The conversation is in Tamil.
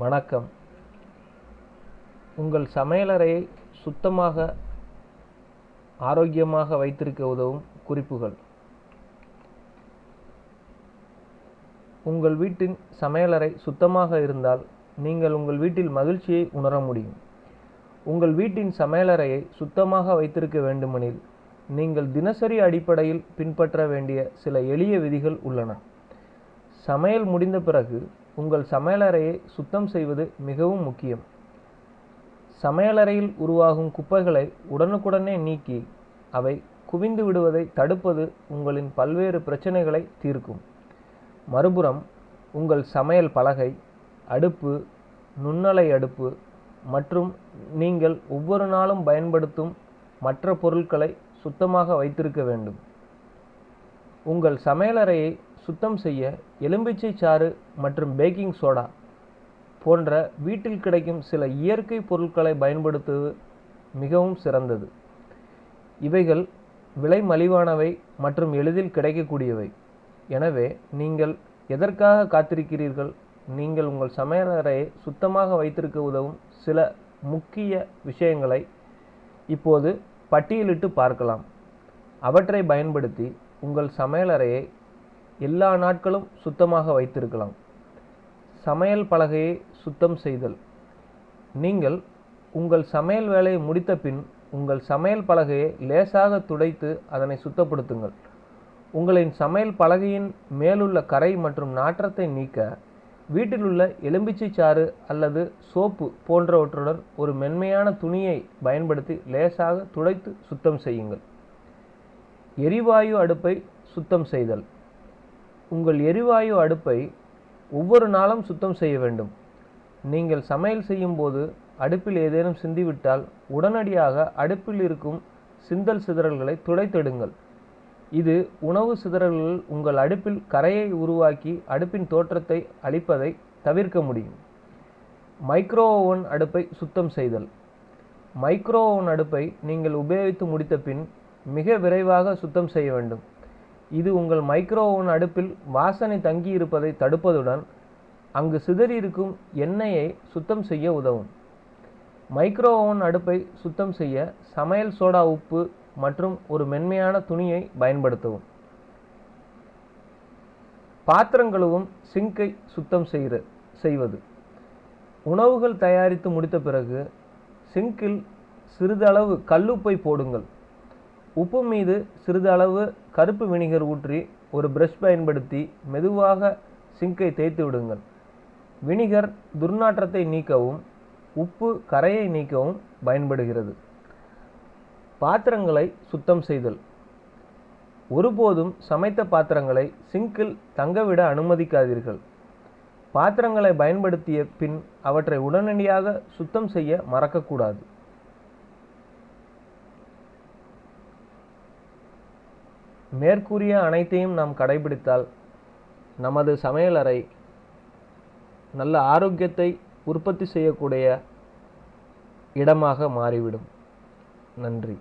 வணக்கம். உங்கள் சமையலறையை சுத்தமாக ஆரோக்கியமாக வைத்திருக்க உதவும் குறிப்புகள். உங்கள் வீட்டின் சமையலறை சுத்தமாக இருந்தால் நீங்கள் உங்கள் வீட்டில் மகிழ்ச்சியை உணர முடியும். உங்கள் வீட்டின் சமையலறையை சுத்தமாக வைத்திருக்க வேண்டுமெனில் நீங்கள் தினசரி அடிப்படையில் பின்பற்ற வேண்டிய சில எளிய விதிகள் உள்ளன. சமையல் முடிந்த பிறகு உங்கள் சமையலறையை சுத்தம் செய்வது மிகவும் முக்கியம். சமையலறையில் உருவாகும் குப்பைகளை உடனுக்குடனே நீக்கி அவை குவிந்து விடுவதை தடுப்பது உங்களின் பல்வேறு பிரச்சனைகளை தீர்க்கும். மறுபுறம் உங்கள் சமையல் பலகை அடுப்பு நுண்ணலை அடுப்பு மற்றும் நீங்கள் ஒவ்வொரு நாளும் பயன்படுத்தும் மற்ற பொருட்களை சுத்தமாக வைத்திருக்க வேண்டும். உங்கள் சமையலறையை சுத்தம் செய்ய எலும்பிச்சை சாறு மற்றும் பேக்கிங் சோடா போன்ற வீட்டில் கிடைக்கும் சில இயற்கை பொருட்களை பயன்படுத்துவது மிகவும் சிறந்தது. இவைகள் விலை மலிவானவை மற்றும் எளிதில் கிடைக்கக்கூடியவை. எனவே நீங்கள் எதற்காக காத்திருக்கிறீர்கள்? நீங்கள் உங்கள் சமையலறையை சுத்தமாக வைத்திருக்க உதவும் சில முக்கிய விஷயங்களை இப்போது பட்டியலிட்டு பார்க்கலாம். அவற்றை பயன்படுத்தி உங்கள் சமையலறையை எல்லா நாட்களும் சுத்தமாக வைத்திருக்கலாம். சமையல் பலகையை சுத்தம் செய்தல். நீங்கள் உங்கள் சமையல் வேலையை முடித்த பின் உங்கள் சமையல் பலகையை லேசாக துடைத்து அதனை சுத்தப்படுத்துங்கள். உங்களின் சமையல் பலகையின் மேலுள்ள கரை மற்றும் நாற்றத்தை நீக்க வீட்டிலுள்ள எலும்பிச்சை சாறு அல்லது சோப்பு போன்றவற்றுடன் ஒரு மென்மையான துணியை பயன்படுத்தி லேசாக துடைத்து சுத்தம் செய்யுங்கள். எரிவாயு அடுப்பை சுத்தம் செய்தல். உங்கள் எரிவாயு அடுப்பை ஒவ்வொரு நாளும் சுத்தம் செய்ய வேண்டும். நீங்கள் சமையல் செய்யும்போது அடுப்பில் ஏதேனும் சிந்திவிட்டால் உடனடியாக அடுப்பில் இருக்கும் சிந்தல் சிதறல்களை துடைத்தெடுங்கள். இது உணவு சிதறல்கள் உங்கள் அடுப்பில் கரையை உருவாக்கி அடுப்பின் தோற்றத்தை அளிப்பதை தவிர்க்க முடியும். மைக்ரோ ஓவன் அடுப்பை சுத்தம் செய்தல். மைக்ரோ ஓவன் அடுப்பை நீங்கள் உபயோகித்து முடித்த பின் மிக விரைவாக சுத்தம் செய்ய வேண்டும். இது உங்கள் மைக்ரோ ஓவன் அடுப்பில் வாசனை தங்கி இருப்பதை தடுப்பதுடன் அங்கு சிதறியிருக்கும் எண்ணெயை சுத்தம் செய்ய உதவும். மைக்ரோ ஓவன் அடுப்பை சுத்தம் செய்ய சமையல் சோடா உப்பு மற்றும் ஒரு மென்மையான துணியை பயன்படுத்தவும். பாத்திரங்களும் சிங்கை சுத்தம் செய்கிற செய்வது. உணவுகள் தயாரித்து முடித்த பிறகு சிங்கில் சிறிதளவு கல்லுப்பை போடுங்கள். உப்பு மீது சிறிதளவு கருப்பு வினிகர் ஊற்றி ஒரு பிரஷ் பயன்படுத்தி மெதுவாக சிங்கை தேய்த்து விடுங்கள். வினிகர் துர்நாற்றத்தை நீக்கவும் உப்பு கரையை நீக்கவும் பயன்படுகிறது. பாத்திரங்களை சுத்தம் செய்தல். ஒருபோதும் சமைத்த பாத்திரங்களை சிங்கில் தங்கவிட அனுமதிக்காதீர்கள். பாத்திரங்களை பயன்படுத்திய பின் அவற்றை உடனடியாக சுத்தம் செய்ய மறக்கக்கூடாது. மேற்கூறிய அனைத்தையும் நாம் கடைபிடித்தால் நமது சமையலறை நல்ல ஆரோக்கியத்தை உற்பத்தி செய்யக்கூடிய இடமாக மாறிவிடும். நன்றி.